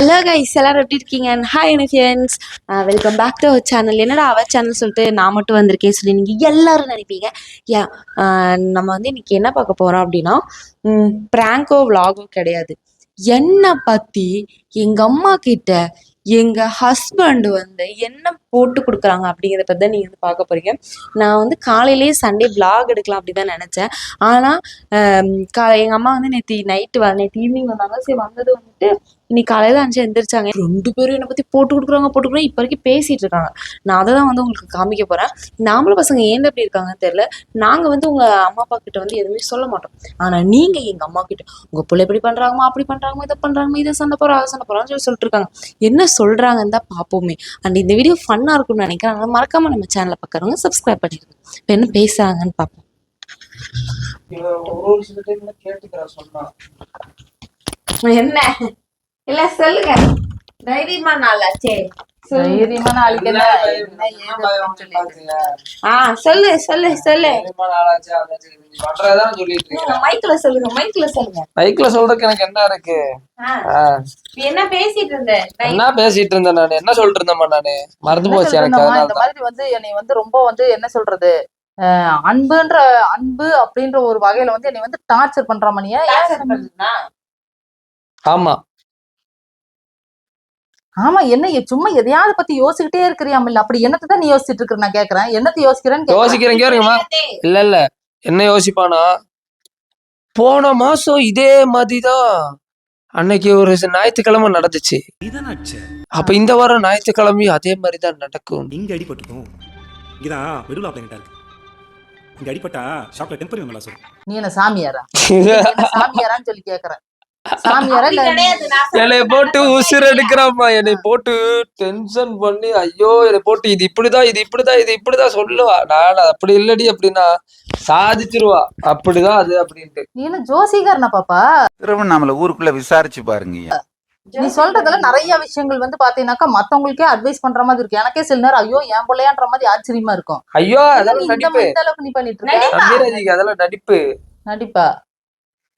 Hello guys எல்லாரும் எப்படி இருக்கீங்க? Hi friends welcome back to our channel என்னடா அவர் சேனல் சொல்லிட்டு நான் மட்டும் வந்திருக்கேன் சொல்லி நீங்கள் எல்லாரும் நினைப்பீங்க. யா நம்ம வந்து இன்னைக்கு என்ன பார்க்க போகிறோம் அப்படின்னா ப்ராங்கோ விலாகோ கிடையாது. என்னை பற்றி எங்கள் அம்மா கிட்ட எங்கள் ஹஸ்பண்ட் வந்து என்ன போட்டு கொடுக்குறாங்க அப்படிங்கிறத பற்றி தான் நீங்கள் வந்து பார்க்க போகிறீங்க நான் வந்து காலையிலேயே சண்டே vlog எடுக்கலாம் அப்படி தான் நினச்சேன். ஆனால் கா எங்கள் அம்மா வந்து நேற்று நைட்டு வ நேற்று ஈவினிங் வந்தாங்க. சரி வந்தது வந்துட்டு இன்னைக்கு காலையில் அஞ்சு எந்திரிச்சாங்க. ரெண்டு பேரும் என்னை பற்றி போட்டு கொடுக்குறாங்க போட்டு கொடுக்குறாங்க. இப்போ வரைக்கும் பேசிகிட்டு இருக்காங்க. நான் அதை தான் வந்து உங்களுக்கு காமிக்க போகிறேன் நாமளும் பசங்க ஏன் அப்படி இருக்காங்கன்னு தெரியல. நாங்கள் வந்து உங்கள் அம்மா அப்பா கிட்ட வந்து எதுவுமே சொல்ல மாட்டோம். ஆனால் நீங்கள் எங்கள் அம்மா கிட்ட உங்கள் பிள்ளை இப்படி பண்ணுறாங்கம்மா அப்படி பண்ணுறாங்கம்மா இதை பண்ணுறாங்கம்மா இதை சண்டை போகிறோம் அதை சண்டை போகிறான்னு சொல்லி சொல்லிட்டு இருக்காங்க. என்ன சொல்கிறாங்கன்னு தான் பார்ப்போமே. அண்ட் இந்த வீடியோ ஃபன் ஃபன்னாக இருக்கும்னு நினைக்கிறேன். அதனால மறக்காமல் நம்ம சேனலில் பார்க்குறவங்க சப்ஸ்கிரைப் பண்ணிடுங்க. இப்போ என்ன பேசுகிறாங்கன்னு பார்ப்போம் என்ன? இல்ல சொல்லுங்க. தைரியமா நாளாச்சே சொல்லு சொல்லு சொல்லு. மைக்ல சொல்லுங்க மைக்ல சொல்லுங்க. பைக்ல சொல்றதுக்கு எனக்கு என்ன இருக்கு? என்ன பேசிட்டு இருந்த? என்ன பேசிட்டு இருந்தேன் நானு? என்ன சொல்லிட்டு இருந்தேம்மா நானு? மறந்து போச்சு எனக்கு இந்த மாதிரி வந்து என்னை வந்து ரொம்ப வந்து என்ன சொல்றது? அன்புன்ற அன்பு அப்படின்ற ஒரு வகையில வந்து என்னை வந்து டார்ச்சர் பண்ற மணியா? ஆமா. ஆமா என்ன சும்மா எதையாவது பத்தி யோசிச்சுக்கிட்டே இருக்கிறியாமில்ல அப்படி என்னத்தை தான் நீ யோசிச்சுட்டு இருக்கிற நான் கேக்குறேன். என்னத்தை யோசிக்கிறேன்னு. யோசிக்கிறேன் கேருங்கம்மா இல்ல இல்ல. என்ன யோசிப்பானா? போன மாசம் இதே மாதிரிதான் அன்னைக்கு ஒரு ஞாயிற்றுக்கிழமை நடந்துச்சு. அப்ப இந்த வாரம் ஞாயிற்றுக்கிழமையும் அதே மாதிரிதான் நடக்கும். இங்க அடிபட்டுக்கும் இங்கதான் மெடுலா பிளானட்டா இருக்கு. இங்க அடிபட்டா ஷாப்ல நல்லா சொல்லும். நீ என்ன சாமியாரா? சாமியாரான்னு சொல்லி கேக்குறேன். என்னை போட்டு உசுர் எடுக்கிறாம்மா என்னை போட்டு டென்ஷன் பண்ணி ஐயோ என்னை போட்டு இது இப்படிதான் இது இப்படிதான் இது இப்படிதான் சொல்லுவா. நான் அப்படி இல்லடி அப்படின்னா சாதிச்சிருவா. அப்படிதான் அது அப்படின்ட்டு. நீ என்ன ஜோசிகாரனா பாப்பா? திருவண்ணாமலை ஊருக்குள்ள விசாரிச்சு பாருங்க நீ சொல்றதுல நிறைய விஷயங்கள் வந்து பாத்தீங்கன்னாக்கா மத்தவங்களுக்கே அட்வைஸ் பண்ற மாதிரி இருக்கு. எனக்கே சில நேரம் ஐயோ என் பிள்ளையான்ற மாதிரி ஆச்சரியமா இருக்கும். ஐயோ அதெல்லாம் நடிப்பு. அதெல்லாம் நடிப்பு. நடிப்பா?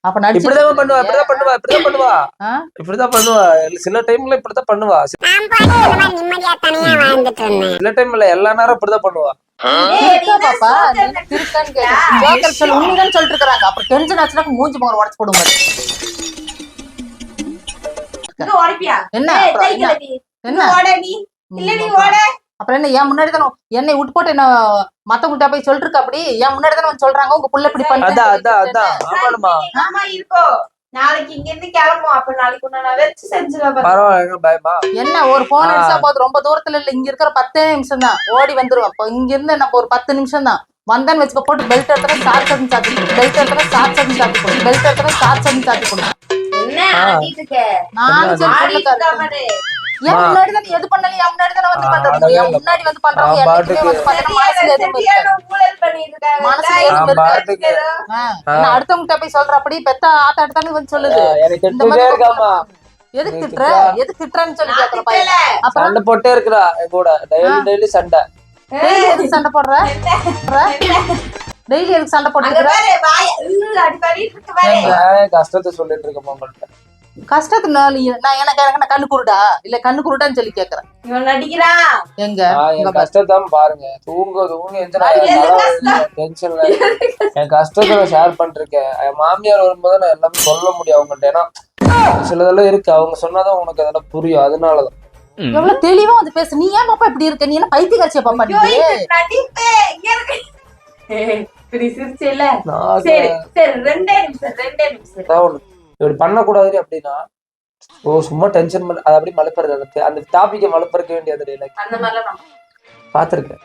அப்ப இப்படிதான் பண்ணுவா இப்படிதான் பண்ணுவா இப்படிதான் பண்ணுவா? இப்படிதான் பண்ணுவா. சில டைம்ல இப்படிதான் பண்ணுவா. சில டைம்ல எல்லா நேரம் இப்படிதான் பண்ணுவா. சொல்லிட்டு இருக்காங்க அப்புறம் டென்ஷன் ஆச்சுன்னா மூஞ்சி முகர உடச்சு போடுங்க என்ன? என்ன? அப்புறம் என்ன என் முன்னாடி தானே என்னை விட்டு போட்டு என்ன மத்தவங்கள்ட்ட போய் சொல்லிட்டு இருக்க அப்படி? என் முன்னாடி தானே வந்து சொல்றாங்க உங்க புள்ள இப்படி பண்ணி அதான் அதான் அதான். ஆமாடுமா ஆமா இருக்கோ நாளைக்கு இங்க இருந்து கிளம்பும் அப்ப நாளைக்கு நான் வச்சு செஞ்சுருவேன் பரவாயில்ல பயமா? என்ன ஒரு போன். அடிச்சா போது ரொம்ப தூரத்துல இல்ல இங்க இருக்கிற பத்தே நிமிஷம் தான் ஓடி வந்துருவேன். இப்போ இங்க இருந்து என்ன ஒரு பத்து நிமிஷம் தான் வந்தேன்னு வச்சுக்க போட்டு பெல்ட் எடுத்துற ஸ்டார்ட் சட்டன் சாத்தி பெல்ட் எடுத்துற ஸ்டார்ட் சட்டன் சாத்தி கொடு. பெல்ட் எடுத்துற ஸ்டார்ட் சட்டன் சாத்தி கொடு. என்ன நானும் முன்னாடி தான் நீ எது பண்ணல என் முன்னாடி தானே வந்து ஆ, பண்றது. முன்னாடி வந்து பண்றவங்க என்னைக்குமே வந்து பாத்தீங்கன்னா மனசுல எதுவும் போய் சொல்ற அப்படி பெத்த ஆத்த அடுத்தாங்க வந்து சொல்லுது. எனக்கு இந்த மாதிரி எதுக்கு திட்டுற. எதுக்கு திட்டுறன்னு சொல்லி கேக்குற பையன். அப்புறம்? சண்டை போட்டே இருக்கிறா கூட. டெய்லி டெய்லி சண்டை. டெய்லி எதுக்கு சண்டை போடுற? டெய்லி எதுக்கு சண்டை போட்டுக்கிற. ஏன் கஷ்டத்தை சொல்லிட்டு இருக்கமா உங்கள்ட்ட? கஷ்டத்தினால நான் எனக்கு எனக்கு கண்ணு குருடா? இல்ல கண்ணு குருடான்னு சொல்லி கேக்குறேன். இவன் நடிக்கிறான். எங்க? என் கஷ்டத்தான் பாருங்க. தூங்க தூங்க எந்த? டென்ஷன்ல என் கஷ்டத்தை நான் ஷேர் பண்ணிருக்கேன் என் மாமியார் வரும்போது நான் எல்லாமே சொல்ல முடியும் அவங்கள்ட்ட. ஏன்னா சிலதெல்லாம் இருக்கு. அவங்க சொன்னாதான் உனக்கு அதெல்லாம் புரியும். அதனாலதான். எவ்வளவு தெளிவா வந்து பேசு. நீ ஏன் பாப்பா இப்படி இருக்க? நீ என்ன பைத்தியக்காரச்சியா பாப்பா நீ? சிரிச்சேல? சரி சரி ரெண்டே நிமிஷம் ரெண்டே நிமிஷம். இப்படி பண்ணக்கூடாது அப்படின்னா ஓ சும்மா டென்ஷன் பண்ண அது அப்படி மலுப்புறது அந்த அந்த டாபிக்கை மலுப்பறக்க வேண்டியது டைலாக் அந்த மாதிரிலாம் நான் பாத்திருக்கேன்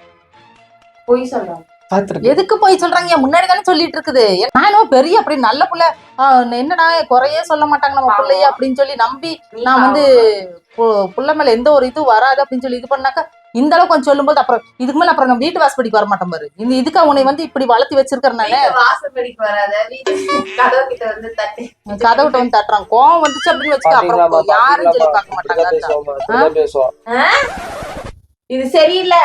பொய் சொல்றேன் பாத்திருக்கேன் எதுக்கு போய் சொல்றாங்க? என் முன்னாடி தானே சொல்லிட்டு இருக்குது நான் என்னமோ பெரிய அப்படி நல்ல புள்ள என்னடா குறையே சொல்ல மாட்டாங்க நம்ம பிள்ளைய அப்படின்னு சொல்லி நம்பி நான் வந்து புள்ள மேல எந்த ஒரு இது வராது அப்படின்னு சொல்லி இது பண்ணாக்கா இந்த அளவுக்கு கொஞ்சம் சொல்லும்போது அப்புறம் இதுக்கு மேல அப்புறம் நான் வீட்டு வாசப்படிக்கு வர மாட்டேன் பாரு. இந்த இதுக்கு உன்னை வந்து இப்படி வளர்த்தி வச்சிருக்கறனால வீட்டு வாசப்படிக்கு வராத. கதவு கிட்ட வந்து தட்டி. கதவுட்ட வந்து தட்டுறான். கோவம் வந்துச்சு அப்படின்னு வச்சுக்க அப்புறம் யாரும் சொல்லி பார்க்க மாட்டாங்க. இது சரியில்லை.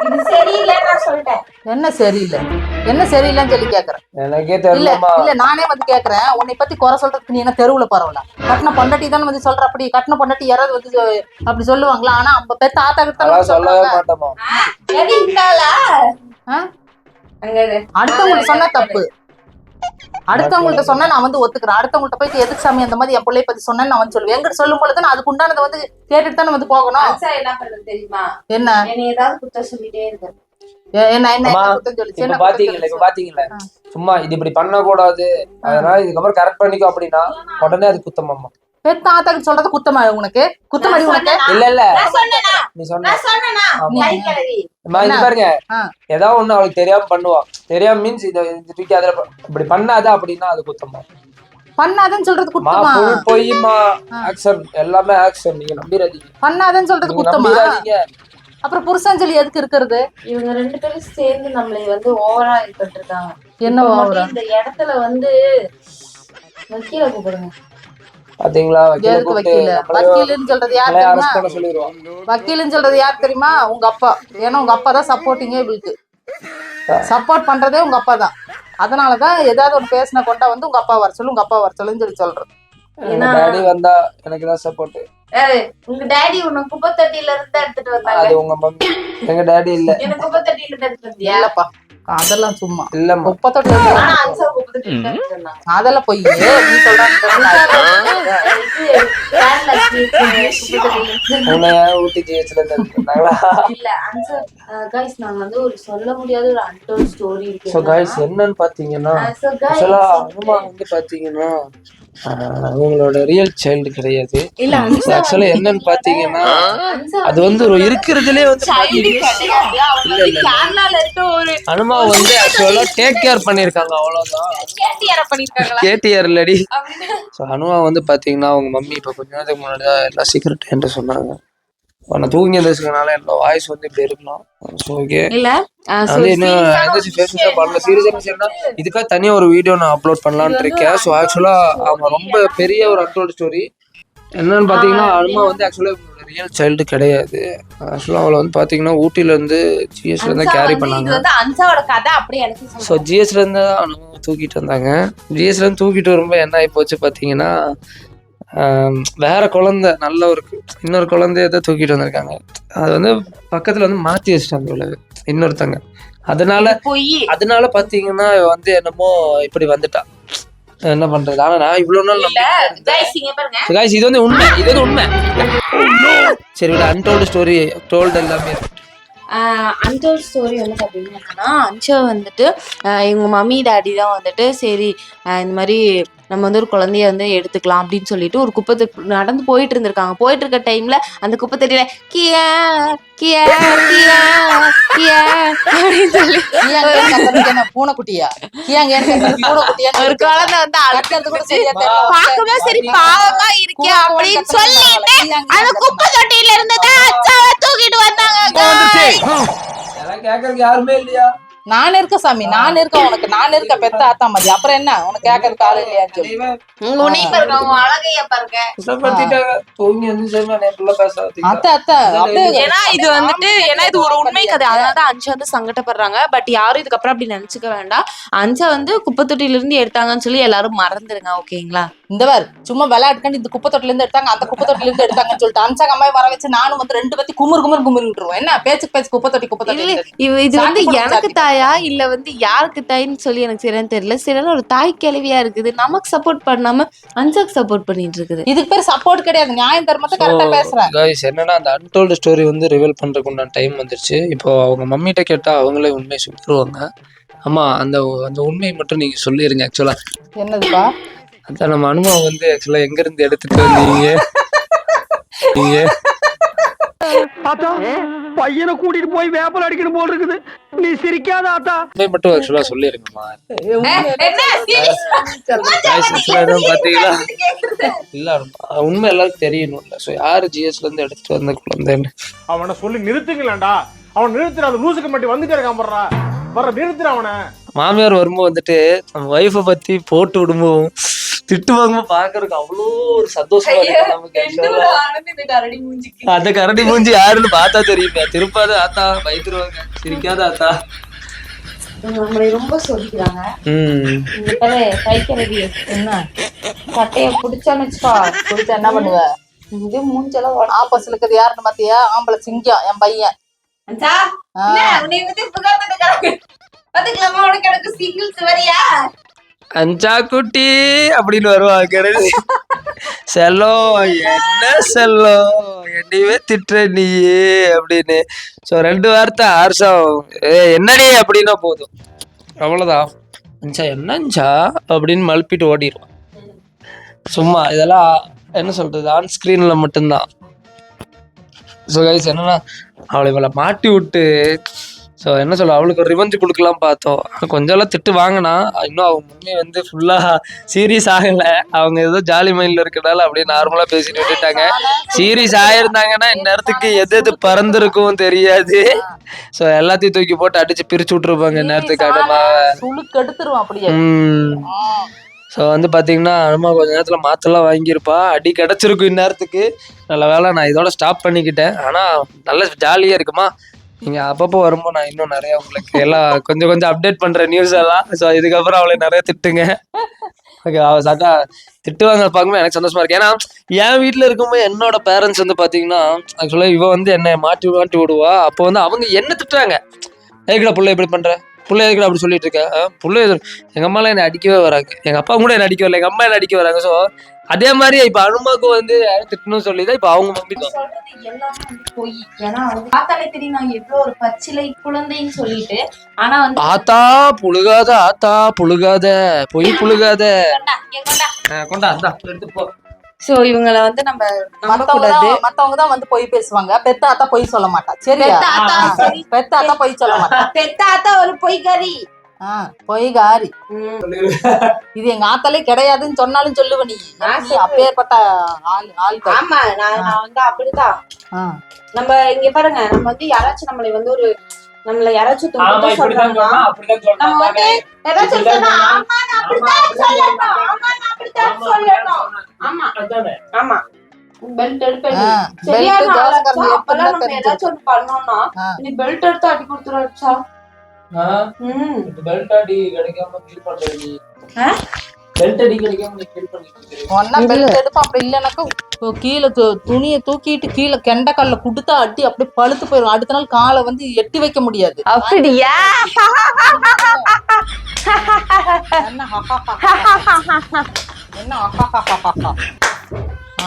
இது சரியில்லைன்னு நான் சொல்லிட்டேன். என்ன சரியில்லை? என்ன சரியில்லைன்னு சொல்லி கேக்குறேன். எனக்கே இல்ல தெரியலம்மா. இல்ல நானே வந்து கேக்குறேன். உன்னை பத்தி குறை சொல்றதுக்கு நீ என்ன தெருவுல பரவல. கட்டின பொண்டாட்டி தானே வந்து சொல்ற அப்படி? கட்டின பொண்டாட்டி யாராவது வந்து சொ- அப்படி சொல்லுவாங்களா? ஆனா நம்ம பெத்த ஆத்தா கிட்ட தானே அதெல்லாம் சொல்லவே சொல்றாங்க. மாட்டோமா? எது இந்தாளா ஆ? அங்க இரு. அடுத்தவங்கள்ட்ட சொன்னா தப்பு. அடுத்தவங்கள்ட்ட சொன்னா நான் வந்து ஒத்துக்கிறேன். அடுத்தவங்கள்ட்ட போயிட்டு எதுக்கு சாமி அந்த மாதிரி என் பிள்ளைய பத்தி சொன்னேன்னு நான் வந்து சொல்லுவேன். எங்கிட்ட சொல்லும் பொழுது நான் அதுக்கு உண்டானதை வந்து கேட்டுட்டு தானே வந்து போகணும். என்ன பண்றது தெரியுமா? என்ன? என்னை ஏதாவது குத்தம் சொல்லிட்டே இருக்கு எ- என்ன என்ன அம்மா, என்ன குத்தம் சொல்லிச்சு இப்ப என்ன குத்தம் பாத்தீங்கல்ல இப்ப சொல்லிச்சு? பாத்தீங்கல்ல சும்மா இது இப்படி பண்ணக்கூடாது. அதனால இதுக்கப்புறம் கரெக்ட் பண்ணிக்கோ அப்படின்னா உடனே அது குத்தமாம்மா. பெத்த ஆத்தாக்கு சொல்றது குத்தமா உனக்கு? குத்தமாடி உனக்கு? இல்ல இல்ல. நீ சொன்ன? பாருங்க. ஏதாவது ஒண்ணு அவளுக்கு தெரியாம பண்ணுவா. தெரியாம மீன்ஸ் இத தூக்கி அதுல இப்படி பண்ணாத அப்படின்னா அது குத்தமா. பண்ணாதன்னு சொல்றது குத்தமா? ஃபுல் பொய்யுமா ஆ. ஆக்ஷன் எல்லாமே ஆக்ஷன் நீங்க நம்பிடாதீங்க. பண்ணாதன்னு சொல்றது குத்தமா? அப்புறம் புருஷன் சொல்லி எதுக்கு இருக்கிறது? இவங்க ரெண்டு பேரும் சேர்ந்து நம்மளை வந்து ஓவரா இது என்ன இந்த இடத்துல வந்து வக்கீல கூப்பிடுங்க பாத்தீங்களா? வக்கீல எதுக்கு கூப்பிட்டு வக்கீல. நம்மளையும் வக்கீலுன்னு சொல்றது யார் தெரியுமா? சொல்றது யார் தெரியுமா? உங்க அப்பா. ஏன்னா உங்க அப்பா தான் சப்போர்ட்டிங்கே இவளுக்கு. சப்போர்ட் பண்றதே உங்க அப்பா தான். அதனாலதான் ஏதாவது ஒண்ணு பேசின கொண்டா வந்து உங்க அப்பா வர சொல்லு உங்க அப்பா வர சொல்லுன்னு சொல்லி ஏன்னா- டாடி வந்தா எனக்கு தான் சப்போர்ட் ஏய், உங்க டாடி உன்னை குப்பை தொட்டியில இருந்து எடுத்துட்டு வந்தாங்க. அது உங்க மம்மி. எங்க டாடி இல்ல. எனக்கு குப்பை தொட்டியில இருந்து எடுத்துட்டு வந்தியா? இல்லப்பா. அதெல்லாம் சும்மா. இல்லம்மா. முப்பத்தொட்டு அதெல்லாம் பொய். நீ இல்ல நாங்க வந்து ஒரு சொல்ல முடியாத ஒரு அன்டோல் ஸ்டோரி இருக்கு. என்னன்னு பாத்தீங்கன்னா வந்து பாத்தீங்கன்னா அவங்களோட ரியல் சைல்டு கிடையாது. ஆக்சுவலா என்னன்னு பாத்தீங்கன்னா அது வந்து ஒரு இருக்கிறதுலே வந்து அனுமா வந்து ஆக்சுவலா டேக் கேர் பண்ணிருக்காங்க அவ்வளவுதான். கேடிஆர் இல்லடி. ஸோ அனுமா வந்து பாத்தீங்கன்னா அவங்க மம்மி இப்போ கொஞ்ச நேரத்துக்கு முன்னாடி தான் எல்லா சீக்கிரட் என்று சொன்னாங்க. நான் தூங்கி எழுந்திரிச்சதுனால என்னோட வாய்ஸ் வந்து இப்படி இருக்கலாம் ஸோ ஓகே இல்ல. இன்னும் எதாச்சும் ஃபேஸ்புக்கில் பண்ணல. சீரியஸாக இதுக்காக தனியாக ஒரு வீடியோ நான் அப்லோட் பண்ணலாம்னு இருக்கேன். ஸோ ஆக்சுவலாக அவங்க ரொம்ப பெரிய ஒரு அன்டோல்டு ஸ்டோரி என்னன்னு பார்த்தீங்கன்னா அனுமா வந்து ஆக்சுவலாக ரியல் சைல்டு கிடையாது. ஆக்சுவலாக அவளை வந்து பார்த்தீங்கன்னா ஊட்டிலேருந்து ஜிஎஸ்ல இருந்து கேரி பண்ணாங்க. ஸோ சொல்லுங்க. ஜிஎஸ்ல இருந்து தான் அனுபவம் தூக்கிட்டு வந்தாங்க. ஜிஎஸ்ல இருந்து தூக்கிட்டு வரும்போது என்ன ஆகி போச்சு பார்த்தீங்கன்னா வேற குழந்தை நல்ல ஒரு இன்னொரு குழந்தைய தான் தூக்கிட்டு வந்திருக்காங்க. அது வந்து பக்கத்துல வந்து மாத்தி வச்சிட்டாங்க இவ்வளவு இன்னொருத்தங்க. அதனால பொய். அதனால பாத்தீங்கன்னா வந்து என்னமோ இப்படி வந்துட்டா. என்ன பண்றது? ஆனா நான் இவ்வளவு நாள் guys, இது வந்து உண்மை. இது வந்து உண்மை. சரி விட. அன்டோல்டு ஸ்டோரி டோல்டு எல்லாமே அன்டோல் ஸ்டோரி வந்து பார்த்தீங்கன்னா அன்ஷா வந்துட்டு எங்க மம்மி டாடி தான் வந்துட்டு சரி இந்த மாதிரி நம்ம வந்து ஒரு குழந்தைய வந்து எடுத்துக்கலாம் அப்படின்னு சொல்லிட்டு ஒரு குப்பை நடந்து போயிட்டு இருந்திருக்காங்க. போயிட்டு இருக்க டைம்ல அந்த குப்பை தொட்டியில கியா கியா கியா அப்படின்னு சொல்லி பூனைக்குட்டியா? கத்துறது பூனைக்குட்டியா? ஒரு குழந்தை வந்து கத்துறது கூட சரியா தெரியல. பார்க்கவே சரி பாவமா இருக்கே அப்படின்னு சொல்லிட்டு அந்த குப்பை தொட்டியில இருந்து தூக்கிட்டு வந்தாங்க. யாருமே இல்லையா? நான் இருக்க சாமி நான் இருக்க உனக்கு நான் இருக்க பெத்த ஆத்தா மதி. அப்புறம் என்ன? உனக்கு கேட்கறதுக்கு ஆள் வச்சுக்கிட்டேன். அத்தை அத்தை ஏன்னா இது வந்துட்டு ஏன்னா இது ஒரு உண்மை கதை. அதனாலதான் அஞ்சா வந்து சங்கடப்படுறாங்க. பட் யாரும் இதுக்கப்புறம் அப்படி நினைச்சுக்க வேண்டாம். அஞ்சா வந்து குப்பை தொட்டில இருந்து எடுத்தாங்கன்னு சொல்லி எல்லாரும் மறந்துருங்க ஓகேங்களா? இந்த வேர் சும்மா விளையாட்டுக்காண்டி இந்த குப்பை தொட்டில இருந்து எடுத்தாங்க அந்த குப்பை தொட்டில இருந்து எடுத்தாங்கன்னு சொல்லிட்டு அன்சாங்க அம்மாவை வர வச்சு நானும் வந்து ரெண்டு பத்தி குமுறு குமுறு குமுறிட்டுருவோம் என்ன? பேச்சுக்கு பேச்சு குப்பை தொட்டி குப்பை தொட்டி இது வந்து எனக்கு சாக்கு. தாயா இல்ல வந்து யாருக்கு தாயின்னு சொல்லி எனக்கு சரியான்னு தெரியல. சரியான ஒரு தாய் கிழவியா இருக்குது. நமக்கு சப்போர்ட் பண்ணாம அஞ்சாக்கு சப்போர்ட் பண்ணிட்டு இருக்குது. இதுக்கு பேர் சப்போர்ட் கிடையாது. நியாயம் தர்மத்தை கரெக்டா பேசுறேன். கைஸ் என்னன்னா அந்த அன்டோல்டு ஸ்டோரி வந்து ரிவீல் பண்றதுக்கு உண்டான டைம் வந்துருச்சு. இப்போ அவங்க மம்மிட்ட கேட்டா அவங்களே உண்மையை சொல்லிடுவாங்க ஆமா அந்த அந்த உண்மையை மட்டும் நீங்க சொல்லிருங்க ஆக்சுவலா என்னதுப்பா? அதான் நம்ம அனுபவம் வந்து ஆக்சுவலா எங்க இருந்து எடுத்துட்டு வந்தீங்க? நீங்க? ஆத்தா பையனை கூட்டிட்டு போய் வேப்பல் அடிக்கணும் போல் இருக்குது. நீ சிரிக்காத ஆத்தா. உண்மை. மட்டும் ஆக்சுவலா பாத்தீங்களா? இல்ல உண்மை எல்லாருக்கும் தெரியணும்ல. யாரு ஜிஎஸ்ல இருந்து எடுத்துட்டு வந்த குழந்தைன்னு? அவனை சொல்லி நிறுத்துங்களேன்டா. அவன் நிறுத்துற அந்த லூசுக்கு மட்டும் வந்துட்டே இருக்கான் போடுறா. வர நிறுத்துற அவனை. மாமியார் வரும்போது வந்துட்டு நம்ம ஒய்ஃபை பத்தி போட்டு விடும்போது திட்டு வாங்க பாக்குறதுக்கு அவ்வளோ ஒரு சந்தோஷமா இருக்கு நமக்கு actually. அந்த கரடி மூஞ்சி யாருன்னு பார்த்தா தெரியுமே திருப்பாத ஆத்தா பயத்துருவாங்க சிரிக்காத ஆத்தா. நம்மளை ரொம்ப சொல்லிக்கிறாங்க. ம். இந்த தலை கைக்கிறடி என்ன? சட்டைய பிடிச்சான்னு வச்சுக்கோ குடிச்சா என்ன பண்ணுவ? இது மூஞ்செல்லாம் உடம்பு ஆப்போசிட்ல இருக்கிறது யாருன்னு பாத்தியா? ஆம்பளை சிங்கம் என் பையன். பாத்துக்கலாமா? உனக்கு எனக்கு சிங்கிள்ஸ் வரியா? அஞ்சா குட்டி அப்படின்னு வருவாங்க செல்லம் என்ன செல்லம் என்னையவே திட்டுற நீயே அப்படின்னு. ஸோ ரெண்டு வார்த்தை ஆர்ஷம் ஏ என்னடி அப்படின்னா போதும். அவ்வளோதான் அஞ்சா என்ன அஞ்சா? அப்படின்னு மழுப்பிட்டு ஓடிடுவான். சும்மா இதெல்லாம் என்ன சொல்றது ஆன் ஸ்க்ரீன்ல மட்டும்தான். ஸோ கைஸ் என்னன்னா அவளை இவளை மாட்டி விட்டு ஸோ என்ன சொல்ல அவளுக்கு ரிவெஞ்சு கொடுக்கலாம் பார்த்தோம். ஆனா கொஞ்சம் எல்லாம் திட்டு வாங்கினா இன்னும் அவங்க முன்னே வந்து ஃபுல்லாக சீரியஸ் ஆகலை. அவங்க ஏதோ ஜாலி மைண்டில் இருக்கிறதால அப்படியே நார்மலாக பேசிட்டு விட்டுட்டாங்க. சீரியஸ் ஆயிருந்தாங்கன்னா இந்நேரத்துக்கு எது எது பறந்துருக்கும் தெரியாது. ஸோ எல்லாத்தையும் தூக்கி போட்டு அடிச்சு பிரிச்சு விட்டுருப்பாங்க இந்நேரத்துக்கு ம். ஸோ வந்து பார்த்தீங்கன்னா அனுமா கொஞ்ச நேரத்தில் மாத்தெல்லாம் வாங்கியிருப்பா. அடி கிடச்சிருக்கும் இந்நேரத்துக்கு. நல்ல வேளை நான் இதோட ஸ்டாப் பண்ணிக்கிட்டேன். ஆனால் நல்ல ஜாலியாக இருக்குமா? நீங்கள் அப்பப்போ வரும்போது நான் இன்னும் நிறைய உங்களுக்கு எல்லாம் கொஞ்சம் கொஞ்சம் அப்டேட் பண்ணுறேன் நியூஸ் எல்லாம். ஸோ இதுக்கப்புறம் அவளை நிறைய திட்டுங்க. ஓகே அவள் சட்டா திட்டுவாங்க பார்க்கும்போது எனக்கு சந்தோஷமா இருக்கு. ஏன்னா என் வீட்டில் இருக்கும்போது என்னோட பேரண்ட்ஸ் வந்து பார்த்தீங்கன்னா ஆக்சுவலாக இவ வந்து என்னை மாட்டி மாட்டி விடுவா. அப்போ வந்து அவங்க என்ன திட்டுறாங்க? எதுக்குடா பிள்ளை இப்படி பண்ற? புள்ள எதுக்குடா அப்படி சொல்லிட்டு இருக்க. ஆ, புள்ள எது எங்க அம்மாலாம் என்னை அடிக்கவே வராங்க. எங்க அப்பா கூட என்ன அடிக்க வரல எங்க அம்மா என்ன அடிக்க வராங்க. ஸோ அதே மாதிரி இப்ப அனுமாக்கும் வந்து யாரும் திட்டணும்னு சொல்லி தான் இப்ப அவங்க மம்மி தான் சொல்றது எல்லாமே வந்து பொய். ஏன்னா வந்து பார்த்தாலே தெரியும் நான் எவ்வளவு ஒரு பச்சிலை குழந்தைன்னு சொல்லிட்டு. ஆனா வந்து ஆத்தா புழுகாத ஆத்தா புழுகாத பொய் புழுகாத. கொண்டா, எடுத்து போ. சோ இவங்கள வந்து நம்ம நம்ப மத்தவங்க தான் வந்து பொய் பேசுவாங்க. பெத்த ஆத்தா பொய் சொல்ல மாட்டா. சரியா? பெத்த ஆத்தா, ஆ. சரி. பெத்த ஆத்தா பொய் சொல்ல மாட்டா. பெத்த ஆத்தா ஒரு பொய்காரி. ஆ, பொய்காரி. இது எங்க ஆத்தாலே கிடையாதுன்னு சொன்னாலும் சொல்லுவ நீ. அப்பேற்பட்ட ஆள் ஆள் ஆமா நான் வந்து அப்படிதான். நம்ம இங்க பாருங்க நம்ம வந்து யாராச்சும் நம்மளை வந்து ஒரு நம்மள யாராச்சும் துன்புறுத்த சொல்றாங்கன்னா நம்ம வந்து ஏதாச்சும் சொன்னா ஆமா நான் அப்படித்தான் சொல்லணும். ஆமா நான் அப்படித்தான் சொல்லணும். ஆமா. ஆமா. பெல்ட் எடுப்பேன். சரியான அப்பெல்லாம் நம்ம. ஏதாச்சும் ஒண்ணு பண்ணோம்னா. நீ பெல்ட் எடுத்து அடி கொடுத்துருச்சா பெல்ட் அடி கிடைக்காம ஃபீல்? பெல்ட் ஃபீல் பண்ணிட்டு. ஒன்னா பெல்ட் எடுப்போம் அப்படி இல்லைனாக்கா கீழே துணியை தூக்கிட்டு கீழே கெண்டைக்கல்ல குடுத்தா அடி அப்படியே பழுத்து போயிடும் அடுத்த நாள் காலை வந்து எட்டி வைக்க முடியாது. அப்படியா? என்ன.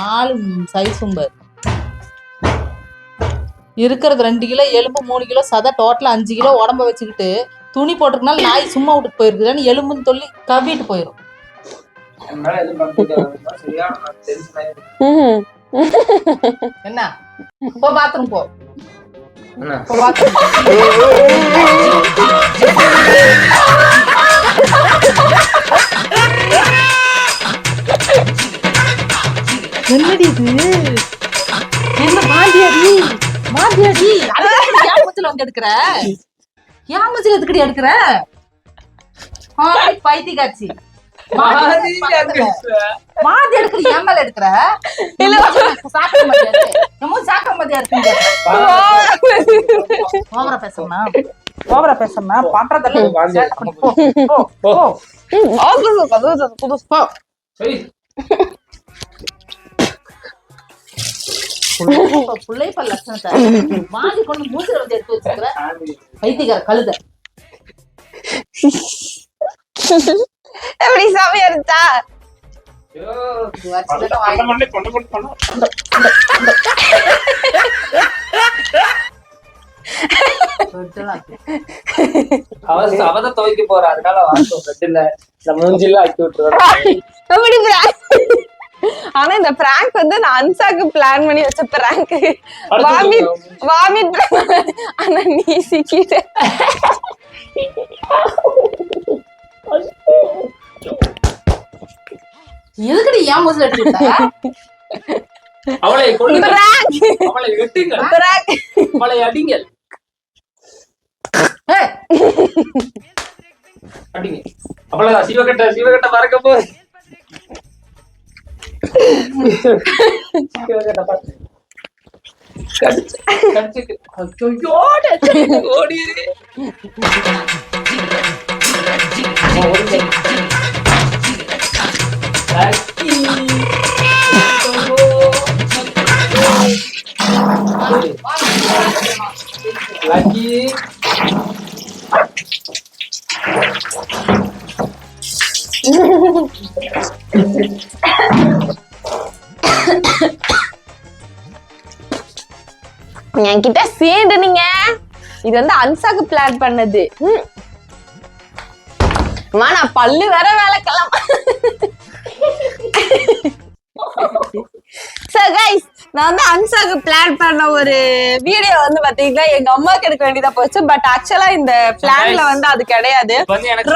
ஆளு சைஸும் பாரு. இருக்கிறது ரெண்டு கிலோ எலும்பு மூணு கிலோ சதை டோட்டலா அஞ்சு கிலோ உடம்ப வச்சுக்கிட்டு துணி போட்டிருக்கனால நாய் சும்மா விட்டுட்டு போயிருக்குதுன்னு எலும்புன்னு சொல்லி கவ்விட்டு போயிடும் எதுவும். என்ன? போ பாத்ரூம் போ. என்ன? போ பாத்ரூம் என்னடி இது? என்ன மாந்தியாடி? மாந்தியாடி? அதுக்கு ஏன் மூச்சில வந்து எடுக்கிற? ஏன் மூச்சில எதுக்கடி எடுக்கிற? ஆய், பைத்தியக்காரச்சி மாந்தி எடுக்கிற ஏன் மேல எடுக்கிற சாக்க மதியா நம்ம சாக்க இருக்குங்க ஓவரா பேசணுமா? ஓவரா பேசணுமா? பண்றதெல்லாம் பண்ணி. போ, போ, போ. போ. சரி. புள்ளை- புள்ளை பல் லட்சணத்தை மாந்தி கொண்டு வந்து எடுத்து வச்சிருக்கிற பைத்தியக்கார கழுத. எப்படி ஐயோ, அவ அவதான் துவைக்க போறா. அதனால மூஞ்சில ஆக்கி? ஆனா இந்த பிராங்க் வந்து நான் அன்சாக்கு பிளான் பண்ணி வச்ச பிராங்க் வாமிட் வாமிட் ஆனா நீ சிக்கிட்ட. எதுக்கடி ஏன் விட்ட அவளை அவளை வெட்டுங்கள். அவளை அடிங்கள். ஏய், அடிங்க. அவ்வளவுதான். சிவகட்ட சிவகட்ட மறக்க போய் கடிச்சு என்கிட்ட சேர்ந்து நீங்க. இது வந்து அன்சாக்கு பிளான் பண்ணது. அம்மா நான் பல்லு வேற வேலைக்கலாம் சோ கைஸ் நான் வந்து அன்சாக்கு பிளான் பண்ண ஒரு வீடியோ வந்து பாத்தீங்கன்னா எங்க அம்மாக்கு எடுக்க வேண்டியதா போச்சு. பட் ஆக்சுவலா இந்த பிளான்ல வந்து அது கிடையாது.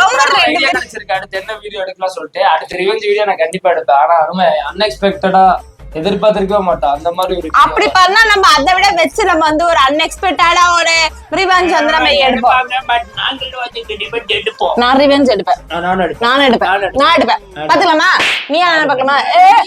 ரொம்ப ரெண்டு அடுத்து என்ன வீடியோ எடுக்கலாம் சொல்லிட்டு அடுத்த ரிவெஞ்ச் வீடியோ நான் கண்டிப்பா எடுப்பேன். ஆனா அன்எக்ஸ்பெக்டடா எதிர்பார்த்திருக்கவே மாட்டோம் அந்த மாதிரி ஒரு. அப்படி பண்ணா நம்ம அதை விட வச்சு நம்ம வந்து ஒரு அன்எக்ஸ்பெக்டடா ஒரு ரிவெஞ்ச் வந்து நம்ம எடுப்போம். நான் ரிவெஞ்ச் எடுப்பேன். நான் எடுப்பேன். நானும் எடுப்பேன். நான் எடுப்பேன். பாத்துக்கலாமா நீ ஏய்,